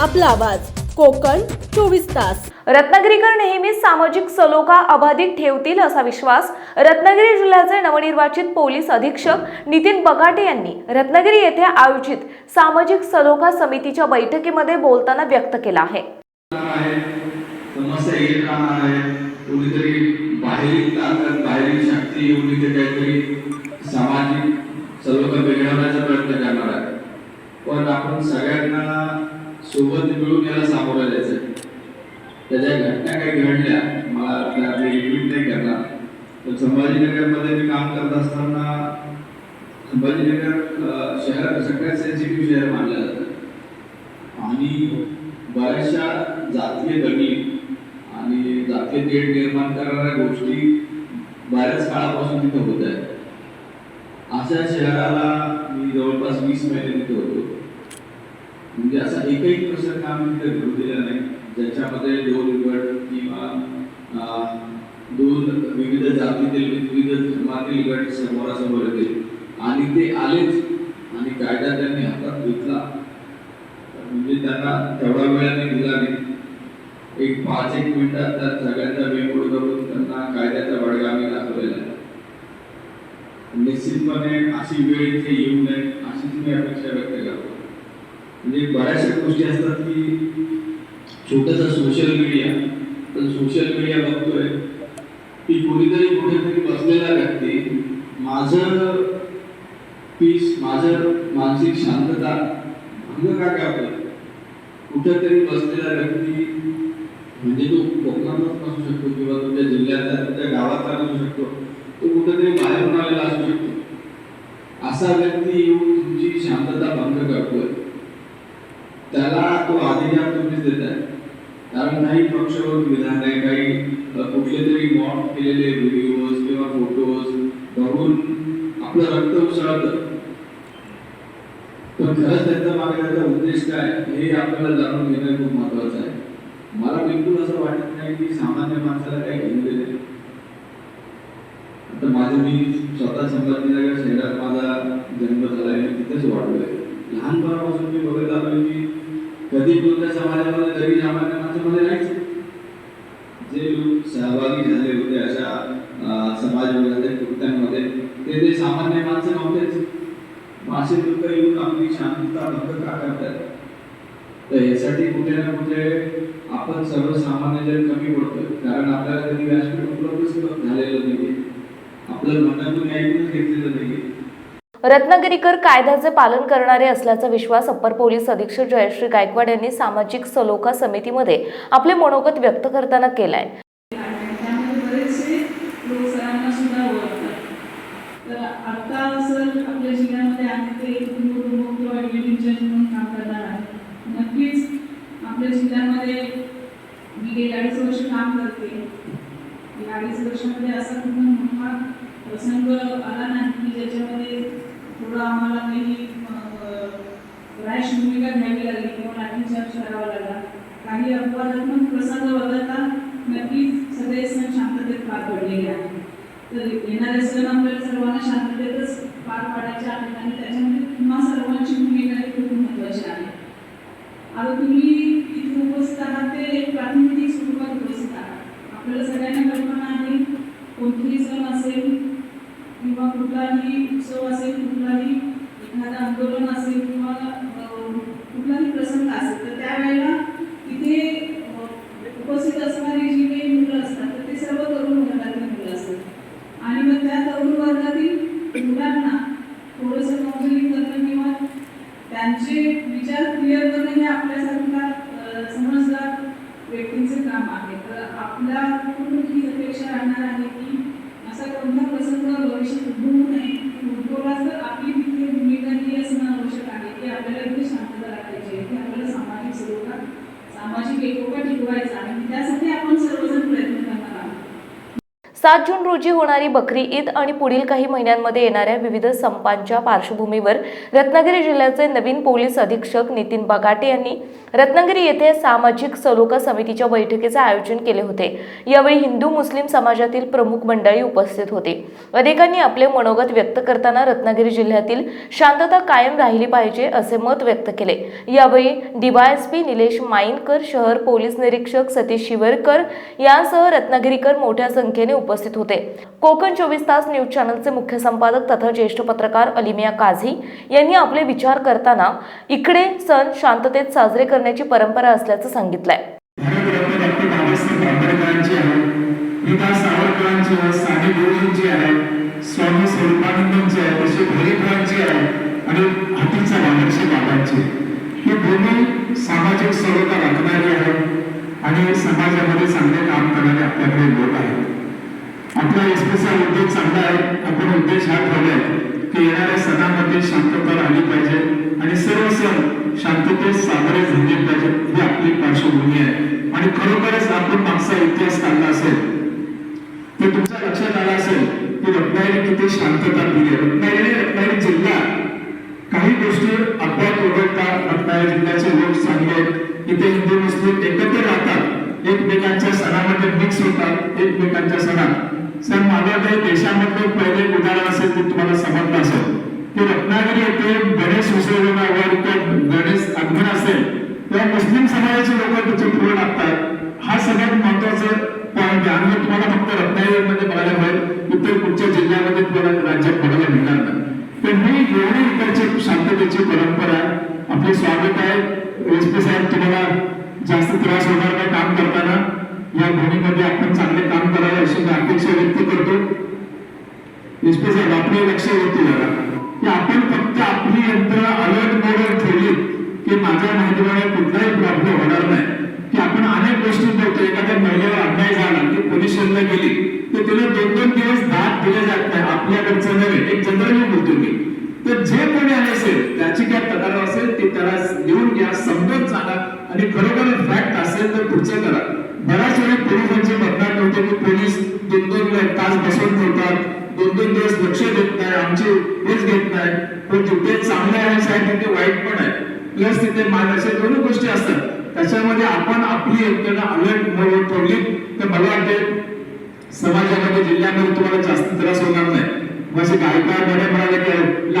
आपला आवाज. कोकण चोवीस तास. रत्नागिरीकर नेहमीच सामाजिक सलोखा अबाधित ठेवतील असा विश्वास रत्नागिरी जिल्ह्याचे नवनिर्वाचित पोलीस अधीक्षक नितीन बगाटे यांनी रत्नागिरी येथे आयोजित सामाजिक सलोखा समितीच्या बैठकीमध्ये बोलताना व्यक्त केला आहे. आहे समस्या येत राहणार आहे. कोणीतरी बाहेरील ताकद बाहेरील शक्ती येऊन इथे काहीतरी सामाजिक सलोखा बिघडवण्याचा प्रयत्न करणार आहे. पण आपण सगळ्यांना सोबत मिळून याला सामोरं जायचं. त्याच्या घटना काही घडल्या मला आपल्या मी रिपीट नाही करणार. तर संभाजीनगरमध्ये मी काम करत असताना संभाजीनगर शहर सगळ्यात सेन्सिटिव्ह शहर मानलं जातं. आणि बऱ्याचशा जातीय दंगली आणि जातीय तेढ निर्माण करणाऱ्या गोष्टी बऱ्याच काळापासून तिथे होत आहेत. अशा शहराला मी जवळपास वीस महिने तिथे होतो. म्हणजे असा एकही प्रसंग आम्ही तिथे घडू दिला नाही. ज्याच्यामध्ये दोन गट किंवा दोन विविध जातीतील विविध धर्मातील गट समोरासमोर येतील. आणि ते आलेच. आणि कायदा त्यांनी हातात घेतला. म्हणजे त्यांना तेवढा वेळाने दिला नाही. एक पाच एक मिनिटात त्या सगळ्यांचा बेमोड करून त्यांना कायद्याचा बडगा आम्ही दाखवलेला निश्चितपणे अशी वेळ इथे येऊ नये अशीच मी अपेक्षा व्यक्त म्हणजे बऱ्याचशा गोष्टी असतात की छोटंसं सोशल मीडिया तर सोशल मीडिया बघतोय की कोणीतरी कुठेतरी बसलेला व्यक्ती माझं पीस माझं मानसिक शांतता भंग का करतोय? कुठेतरी बसलेला व्यक्ती म्हणजे तो कोकणातच असू शकतो किंवा तुमच्या जिल्ह्यातला तुमच्या गावाचा असू शकतो तो कुठेतरी बाहेरून आलेला असू शकतो. असा व्यक्ती येऊन तुमची शांतता भंग करतोय. त्याला तो अधिकार तुम्हीच देत आहे. कारण काही पक्षावर विधान आहे, काही कुठले तरी मॉड केलेले व्हिडिओज किंवा फ़ोटोज़ बघून आपलं रक्त उसळतं. पण खरंच त्यांचा मागे त्याचा उद्देश काय, हे आपल्याला जाणून घेणं खूप महत्वाचं आहे. मला बिलकुल असं वाटत नाही की सामान्य माणसाला काही घेऊन देते आता माझं मी स्वतः संभाजीनगर शहरात माझा जन्म झाला आहे तिथेच वाढलोय. लहानपणापासून मी बघत आलोय की कधी कोणत्या समाजामध्ये तरी सामान्य माणसामध्ये नाहीच जे लोक सहभागी झाले होते अशा समाज कृत्यांमध्ये ते ते सामान्य माणसं नव्हतेच असे लोक येऊन आपली शांतता भंग का करतात? तर यासाठी कुठे ना कुठे आपण सर्वसामान्य जन कमी पडतोय कारण आपल्याला कधी व्यासपीठ उपलब्धच झालेलं नाही आपलं म्हणणं तुम्ही ऐकूनच घेतलेलं नाही रत्नागिरीकर कायद्याचे पालन करणारे असल्याचा विश्वास अप्पर पोलीस अधीक्षक जयश्री गायकवाड यांनी सामाजिक सलोखा समितीमध्ये आपले मनोगत व्यक्त करताना केलाय. आपल्या जिल्ह्यामध्ये मी गेली अडीच वर्ष काम करते. अडीच वर्षामध्ये असा मोठा प्रसंग आला नाही. पुढं आम्हाला काही रॅश भूमिका घ्यावी लागली. किंवा लाठीचार्ज करावा लागला. काही अपवादात्मक प्रसंग वगळता नक्कीच सगळे सण शांततेत पार पडलेले आहेत. तर येणारे सण आपल्याला सर्वांना शांततेतच पार पाडायचे आहेत आणि त्याच्यामध्ये तुम्हा सर्वांची भूमिका ही खूप महत्वाची आहे. आता तुम्ही इथे उपस्थित आहात ते एक प्रातिनिधिक स्वरूपात उपस्थित आहात. आपल्याला सगळ्यांना कल्पना आहे कोणतीही सण असेल किंवा कुठलाही उत्सव असेल कुठला एखादं आंदोलन असेल किंवा अं, कुठलाही प्रसंग असेल तर त्यावेळेला तिथे अं, उपस्थित असणारी जी काही मुलं असतात तर ते सर्व तरुण वर्गातील मुलं असतात आणि मग त्या तरुण वर्गातील मुलांना थोडंसं काउन्सिलिंग करणं किंवा त्यांचे विचार क्लिअर करणे हे आपल्यासारख्या समजदार व्यक्तीचे काम आहे. तर आपल्या पूर्ण ही अपेक्षा राहणार आहे की असा कोणता प्रसंग भविष्यात उद्भवू नये उद्भवला तर आपली तिथे भूमिका ही असणं आवश्यक आहे की आपल्याला इथे शांतता राखायची आहे की आपल्याला सामाजिक स्वरूपात सामाजिक एकोपा टिकवायचा आणि त्यासाठी आपण सर्वजण प्रयत्न करणार आहोत सात जून रोजी होणारी बकरी ईद आणि पुढील काही महिन्यांमध्ये येणाऱ्या विविध संपांच्या पार्श्वभूमीवर रत्नागिरी जिल्ह्याचे नवीन पोलीस अधीक्षक नितीन बगाटे यांनी रत्नागिरी येथे सामाजिक सलोखा समितीच्या बैठकीचे आयोजन केले होते. यावेळी हिंदू मुस्लिम समाजातील प्रमुख मंडळी उपस्थित होते. अनेकांनी आपले मनोगत व्यक्त करताना रत्नागिरी जिल्ह्यातील शांतता कायम राहिली पाहिजे असे मत व्यक्त केले. यावेळी डीवायएसपी निलेश माईनकर शहर पोलीस निरीक्षक सतीश शिवरकर यांसह रत्नागिरीकर मोठ्या संख्येने उपस्थित होते. कोकण चोवीस तास न्यूज चॅनलचे मुख्य संपादक तथा ज्येष्ठ पत्रकार अलिमिया काझी यांनी आपले विचार करताना इकडे सण शांततेत साजरे करण्याची परंपरा असल्याचं सांगितलंय. स्वामी आहे आहे आणि हातीचा बाबांची ही भूमी सामाजिक सरोता राखणारी आहे आणि समाजामध्ये चांगले काम करणारे आपल्याकडे लोक आहेत. आपला एसपीचा उद्देश चांगला आहे. आपण उद्देश हा ठेवलाय की येणाऱ्या सणामध्ये शांतता राहिली पाहिजे आणि सर्व सण शांततेत साजरे झाले पाहिजे. ही आपली पार्श्वभूमी आहे. आणि खरोखरच आपण मागचा इतिहास काढला असेल. तर तुमच्या लक्षात आला असेल की रत्नागिरी किती शांतता दिली रत्नागिरी रत्नागिरी जिल्हा काही गोष्टी अपवाद वगळता रत्नागिरी जिल्ह्याचे लोक चांगले आहेत. इथे हिंदू मुस्लिम एकत्र राहतात. एकमेकांच्या सणामध्ये मिक्स होतात. एकमेकांच्या सणात सर माझ्या काही देशामध्ये पहिले उदाहरण असेल ते तुम्हाला समजलं असेल. की रत्नागिरी येथे गणेश विसर्जनावर गणेश आगमन असेल तेव्हा मुस्लिम समाजाचे लोक त्याचे फुलं लागतात. हा सगळ्यात महत्त्वाचा पॉईंट आहे. आणि तुम्हाला फक्त रत्नागिरीमध्ये बघायला मिळेल. इतर कुठच्या जिल्ह्यामध्ये तुम्हाला राज्यात बघायला मिळणार नाही. तर ही एवढी इकडची शांततेची परंपरा आहे आपले स्वागत आहे. एस पी साहेब तुम्हाला जास्त त्रास होणार नाही काम करताना. या भूमीमध्ये आपण चांगले काम करावे अशी मी अपेक्षा व्यक्त करतो साहेब आपले लक्ष होते जरा की आपण फक्त आपली यंत्र अलर्ट मोडवर ठेवली की माझ्या माहितीमुळे कुठलाही प्रॉब्लेम होणार नाही. की आपण अनेक गोष्टी बघतो एखाद्या महिलेवर अन्याय झाला ती पोलीस गेली तर तिला दोन दोन दिवस दाद दिले जात नाही आपल्याकडचं नव्हे. एक जनरली बोलतो मी. तर जे कोणी आले असेल त्याची काय तक्रार असेल ती त्याला घेऊन घ्या समजून सांगा आणि खरोखर फॅक्ट असेल तर पुढचं करा. बऱ्याच वेळी पोलिसांची होते की पोलीस दोन दोन तास बसवून ठेवतात दोन दोन दिवस लक्ष देत नाही आमचे हेच घेत नाही. पण तिथे चांगले आहे साहेब तिथे वाईट पण आहे. प्लस तिथे मान असे दोन गोष्टी असतात. त्याच्यामध्ये आपण आपली यंत्रणा अलर्ट म्हणून ठेवली तर मला वाटते समाजामध्ये जिल्ह्यामध्ये तुम्हाला जास्त त्रास होणार नाही. म्हणजे गायकार बरे म्हणाले की